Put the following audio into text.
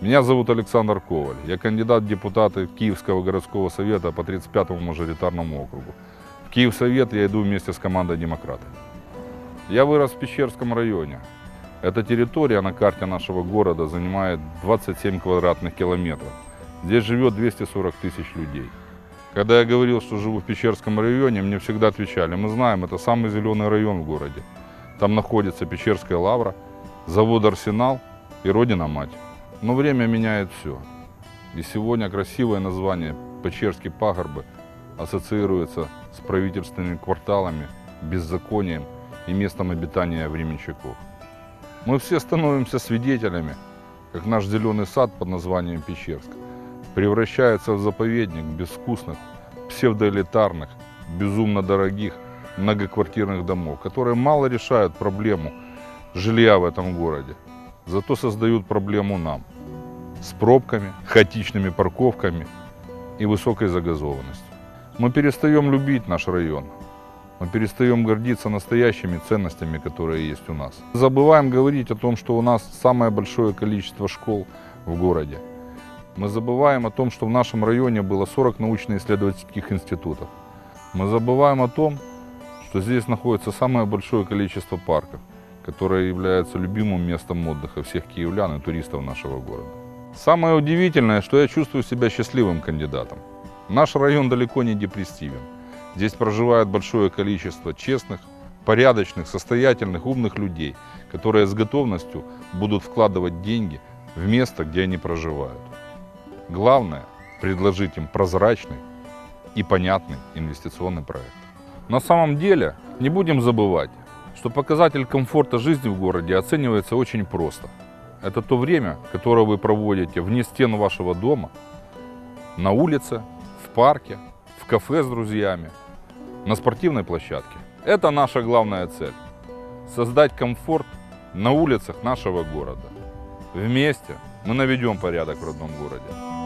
Меня зовут Александр Коваль. Я кандидат в депутаты Киевского городского совета по 35-му мажоритарному округу. В Киевсовет я иду вместе с командой «Демократы». Я вырос в Пещерском районе. Эта территория на карте нашего города занимает 27 квадратных километров. Здесь живет 240 тысяч людей. Когда я говорил, что живу в Пещерском районе, мне всегда отвечали, мы знаем, это самый зеленый район в городе. Там находится Пещерская лавра, завод «Арсенал» и родина-мать. Но время меняет все. И сегодня красивое название Печерские пагорбы ассоциируется с правительственными кварталами, беззаконием и местом обитания временщиков. Мы все становимся свидетелями, как наш зеленый сад под названием Пещерск превращается в заповедник безвкусных, псевдоэлитарных, безумно дорогих многоквартирных домов, которые мало решают проблему жилья в этом городе, зато создают проблему нам с пробками, хаотичными парковками и высокой загазованностью. Мы перестаем любить наш район, мы перестаем гордиться настоящими ценностями, которые есть у нас. Забываем говорить о том, что у нас самое большое количество школ в городе. Мы забываем о том, что в нашем районе было 40 научно-исследовательских институтов. Мы забываем о том, что здесь находится самое большое количество парков, которые являются любимым местом отдыха всех киевлян и туристов нашего города. Самое удивительное, что я чувствую себя счастливым кандидатом. Наш район далеко не депрессивен. Здесь проживает большое количество честных, порядочных, состоятельных, умных людей, которые с готовностью будут вкладывать деньги в место, где они проживают. Главное – предложить им прозрачный и понятный инвестиционный проект. На самом деле, не будем забывать, что показатель комфорта жизни в городе оценивается очень просто. Это то время, которое вы проводите вне стен вашего дома, на улице, в парке, в кафе с друзьями, на спортивной площадке. Это наша главная цель – создать комфорт на улицах нашего города. Вместе мы наведем порядок в родном городе.